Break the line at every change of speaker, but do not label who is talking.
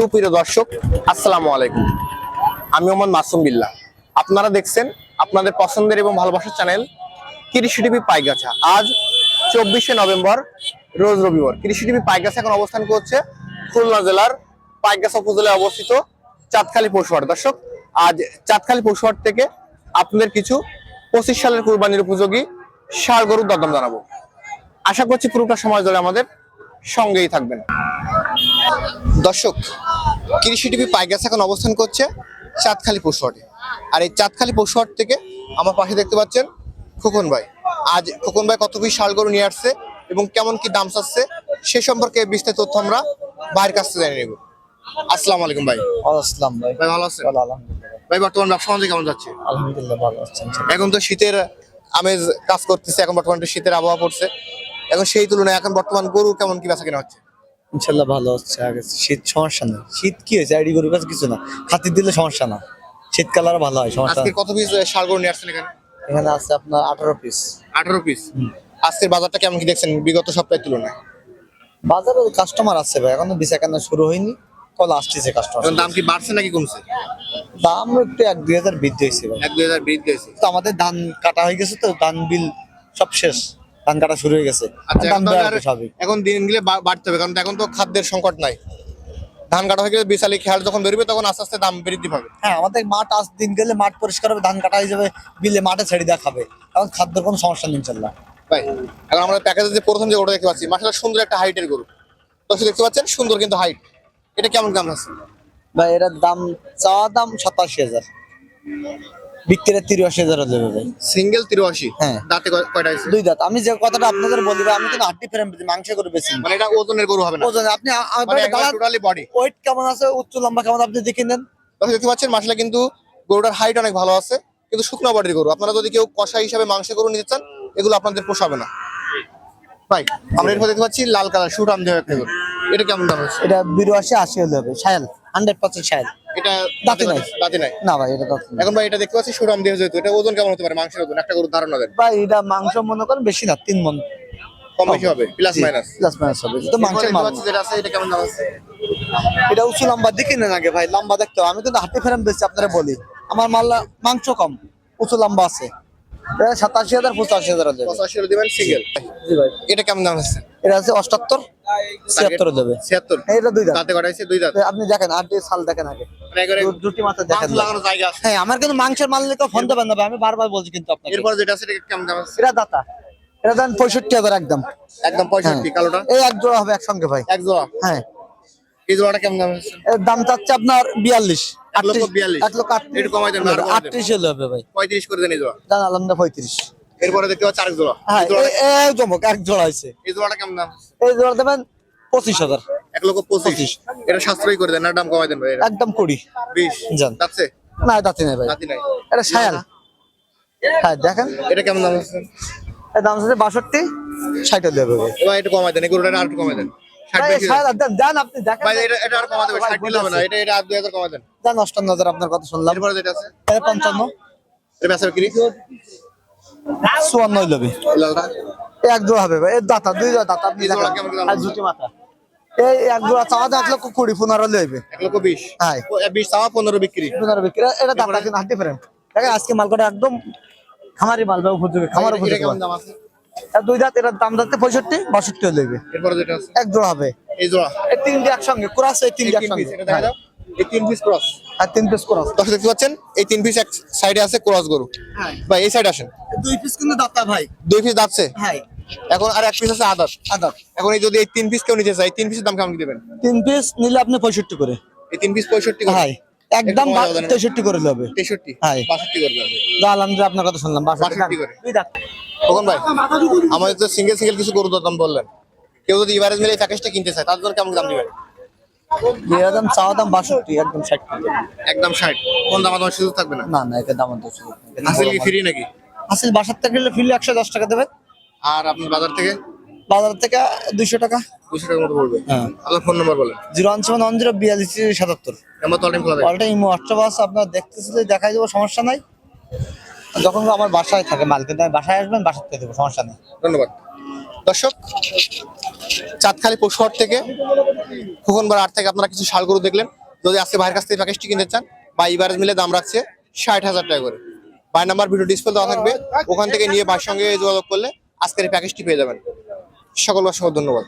সুপ্রিয় দর্শক, আসসালামু আলাইকুম। আমি মোহাম্মদ মাসুম বিল্লাহ আপনারা দেখছেন আপনাদের পছন্দের এবং ভালোবাসার চ্যানেল কৃষি টিভি পাইগাছা। আজ চব্বিশে নভেম্বর, রোজ রবিবার। কৃষি টিভি পাইগাছা এখন অবস্থান করছে খুলনা জেলার পাইগাছা উপজেলায় অবস্থিত চাঁদখালি পশুহাট দর্শক, আজ চাঁদখালি পশুহাট থেকে আপনাদের কিছু পঁচিশ সালের কুরবানির উপযোগী ষাড় গরুর দরদাম জানাব। আশা করছি পুরোটা সময় ধরে আমাদের সঙ্গেই থাকবেন। দর্শক কৃষি টিভি পাইগাছ এখন অবস্থান করছে চাঁদখালি পশুহাটে আর এই চাঁদখালি পশুহাট থেকে আমার পাশে দেখতে পাচ্ছেন খোকন ভাই। আজ খোকন ভাই কত পিস শাল গরু নিয়ে আসছে এবং কেমন কি দাম চাচ্ছে সে সম্পর্কে বিস্তারিত তথ্য আমরা ভাইয়ের কাছ থেকে জানিয়ে নেব। আসসালামু আলাইকুম ভাই।
আসসালাম ভাই
ভাই ভালো আছেন?
আলহামদুলিল্লাহ।
ভাই বর্তমান ব্যবসা বাণিজ্য কেমন যাচ্ছে?
আলহামদুলিল্লাহ ভালো আছেন
এখন তো শীতের আমেজ কাজ করতেছে এখন বর্তমানে শীতের আবহাওয়া পড়ছে। এখন সেই তুলনায় এখন বর্তমান গরু কেমন কি বেচা কেনা হচ্ছে?
ইনশাল্লাহ ভালো হচ্ছে আগে শীত সমস্যা নেই। শীত কি হয়েছে? আইডি গরুর কাছে কিছু না। খাতির দিলে সমস্যা না। শীতকাল আর ভালো হয় সমস্যা
আজকে কত পিস শাল গরু নিয়ে আসছেন এখানে?
এখানে আছে আপনার আঠারো পিস
আঠারো পিস আজকের বাজারটা কেমন কি দেখছেন? বিগত সপ্তাহের তুলনায়?
বাজারে কাস্টমার আছে ভাই এখনও বেচা কেনা শুরু হয়নি। কল আসতেছে কাস্টমার
দাম কি বাড়ছে নাকি কমছে?
দাম একটু এক দুই হাজার বৃদ্ধি হয়েছে ভাই।
এক দুই হাজার বৃদ্ধি হয়েছে।
তো আমাদের ধান কাটা হয়ে গেছে তো ধান বিল সব শেষ। ধান কাটা শুরু হয়ে গেছে।
আচ্ছা এখন দিন গেলে বাড়তে হবে কারণ এখন তো খাদ্যের সংকট নাই। ধান কাটা হয়ে গেলে বিশালি খেয়াল যখন বেরোবে তখন আস্তে আস্তে দাম বৃদ্ধি পাবে।
হ্যাঁ আমাদের মাঠ আজ দিন গেলে মাঠ পরিষ্কার হবে ধান কাটা হয়ে যাবে বিলে মাঠে ছেড়ে দেওয়া খাবে। এখন খাদ্যের কোনো সমস্যা নেই ইনশাল্লাহ।
ভাই এখন আমরা প্যাকেজে যে প্রথম যে ওটা দেখতে পাচ্ছি মাসালা সুন্দর একটা হাইটের গরু। দর্শক দেখতে পাচ্ছেন সুন্দর কিন্তু হাইট এটা কেমন দাম আছে?
ভাই এর দাম চাওয়া দাম সাতাশি হাজার। বিক্রির তিরাশি হাজার দেবে ভাই
সিঙ্গেল তিরাশি?
হ্যাঁ।
দাঁতে কয়টা আছে?
দুই দাঁত। আমি যে কথাটা আপনাদের বলি ভাই আমি কিন্তু আটটি ফ্রেম মাংস করে বেশি
মানে এটা ওজনের গরু হবে না।
ওজন আপনি
টোটালি বডি
ওয়েট কেমন আছে উচ্চ লম্বা কেমন আপনি দেখে নেন।
দেখতে পাচ্ছেন মাসলা কিন্তু গরুটার হাইট অনেক ভালো আছে কিন্তু শুকনো বডির গরু। আপনারা যদি কেউ কষা হিসাবে মাংস গরু নিতে চান এগুলো আপনাদের পোষাবে না। ভাই আমরা এরপর দেখতে পাচ্ছি লাল কালার শুট একটা গরু। এটা কেমন দাম
এটা বিরাশি আশি হলে হবে সায়াল হান্ড্রেড পার্সেন্ট সায়াল
এটা
দাঁতে নাই।
দাঁতে নাই।
না ভাই এটা দাঁত
এখন ভাই এটা দেখতে পাচ্ছি আম যেহেতু এটা ওজন কেমন হতে পারে মাংসের ওজন? একটা গরুর ধারণা দেন।
ভাই এটা মাংস মনে করেন বেশি না তিন মন
কম বেশি হবে? Plus minus?
প্লাস মাইনাস হবে। তো মাংসের মাল।
যেটা আছে এটা কেমন দাম আছে?
এটা উঁচু লম্বা দেখে নেন আগে ভাই লম্বা দেখতে। আমি কিন্তু হাঁটি ফেরাম বেশি আপনারা বলি। আমার মাল মাংস কম উঁচু লম্বা আছে। সাতাশি হাজার পঁচাশি হাজার
পঁচাশি দিবেন সিঙ্গেল এটা কেমন দাম আছে?
এটা আছে অষ্টাত্তর ছিয়াত্তর দেবে
ছিয়াত্তর।
এটা দুই দাঁত। আপনি দেখেন আর সাল দেখেন আগে। দুটি মাথা দেখেন
মাংস জায়গা আছে।
হ্যাঁ আমার কিন্তু মাংসের মাল নিয়ে ফোন দেবেন না ভাই, আমি বারবার বলছি কিন্তু আপনাকে।
এরপর যেটা আছে এটা কেমন দাম আছে?
এটা দাতা। এটা দেন পঁয়ষট্টি হাজার একদম।
একদম
হ্যাঁ।
কালোটা?
এই এক জোড়া হবে একসঙ্গে ভাই।
এক জোড়া?
হ্যাঁ।
এই জোড়াটা কেমন দাম আছে?
এর দাম চাচ্ছে আপনার
লক্ষ
লক্ষ
একটু কমাই দেন,
আরও হবে ভাই।
পঁয়ত্রিশ করে দেন এই জোড়া। এরপরে দেখতে পাচ্ছি আরেক জোড়া।
হ্যাঁ
এই
জমক এক জোড়া আছে
এই জোড়াটা কেমন দাম
এই জোড়া দেবেন পঁচিশ হাজার।
এক লক্ষ পঁচিশ। এটা সাশ্রয়ী করে দেন না দাম কমাই দেন ভাই
একদম কুড়ি
বিশ। যাচ্ছে?
না দাঁতি নেই ভাই।
নাই।
এটা সায়াল। হ্যাঁ দেখেন।
এটা কেমন দাম আছে
দাম আছে বাষট্টি ষাট দেবে ভাই।
একটু কমাই দেন এই গরুটা আর কমাই দেন। এটা এটা এটা এটা
আপনার কথা শুনলাম। পঞ্চান্ন।
এটা
চুয়ান্ন এক জোড়া হবে ভাই দাতা দুই জোড়া দাতা আপনি? দুটি মাথা। এই এক জোড়া চাওয়া এক লক্ষ কুড়ি পনেরো লইবে
এক লক্ষ বিশ?
হ্যাঁ।
বিশ চাওয়া পনেরো বিক্রি?
পনেরো বিক্রি। এটা দাতা কিন্তু হাঁটি ফেরেন দেখেন আজকে মালকটা একদম খামারি মাল উপযোগী খামার উপযোগী দুই দাঁত এটার দাম পঁয়ষট্টি বাষট্টি লইবে এক জোড়া হবে।
এই জোড়া?
এই তিনটে একসঙ্গে ক্রাস এই তিনটে একসঙ্গে।
এটা এই তিন পিস ক্রস
আর তিন পিস ক্রাস
দর্শক দেখতে পাচ্ছেন? এই তিন পিস এক সাইডে আছে ক্রস গরু।
হ্যাঁ।
ভাই এই সাইড আসেন।
দুই পিস কিন্তু দাতা ভাই?
দুই পিস
হ্যাঁ।
এখন আর এক পিস আছে আদার।
আদার।
এখন এই যদি এই তিন পিস কেউ নিতে চাই তিন পিসের দাম কেমন দেবেন?
তিন পিস নিলে আপনি পঁয়ষট্টি করে।
এই তিন পিস পঁয়ষট্টি করে?
হ্যাঁ একদম। তেষট্টি করে
তেষট্টি?
হ্যাঁ।
বাষট্টি করে
আলহামদুলিল্লাহ আপনার কথা শুনলাম বাষট্টি
করে।
দুই
ভাই আমাদের তো সিঙ্গেল সিঙ্গেল কিছু দাম বললেন। কেউ যদি ইভারেজ মিলে এই প্যাকেজটা কিনতে চায় তার জন্য কেমন দাম দিবেন?
দাম চাওয়া দাম বাষট্টি একদম ষাট
একদম ষাট। কোন দাম সুযোগ থাকবে না?
না না এটা দাম
হাসিল কি ফ্রি নাকি?
হাসিল বাসার থেকে ফিরলে একশো দশ টাকা দেবে
আর আপনার বাজার থেকে?
বাজার থেকে দুইশো টাকা।
দুশো টাকার মতো পড়বে?
হ্যাঁ।
আপনার ফোন নম্বর বলেন।
Zero one seven one zero বিয়াল্লিশ সাতাত্তর।
নাম্বার তো অনেক খোলা থাকে
ইমো হোয়াটসঅ্যাপ আছে আপনার দেখতেছিলে দেখাই দেবো সমস্যা নাই। যখন আমার বাসায় থাকে মাল কিন্তু আমি বাসায় আসবেন বাসার থেকে দেবো সমস্যা নেই।
ধন্যবাদ। দর্শক চাঁদখালি পশুহাট থেকে খোকনবার আট থেকে আপনারা কিছু শাল গরু দেখলেন। যদি আজকে ভাইয়ের কাছ থেকে প্যাকেজটি কিনতে চান বা ইবারেজ মিলে দাম রাখছে ষাট হাজার টাকা করে। বাই নাম্বার ভিডিও ডিসপ্লে দেওয়া থাকবে। ওখান থেকে নিয়ে ভাইয়ের সঙ্গে যোগাযোগ করলে আজকের প্যাকেজটি পেয়ে যাবেন। সকল অসংখ্য ধন্যবাদ।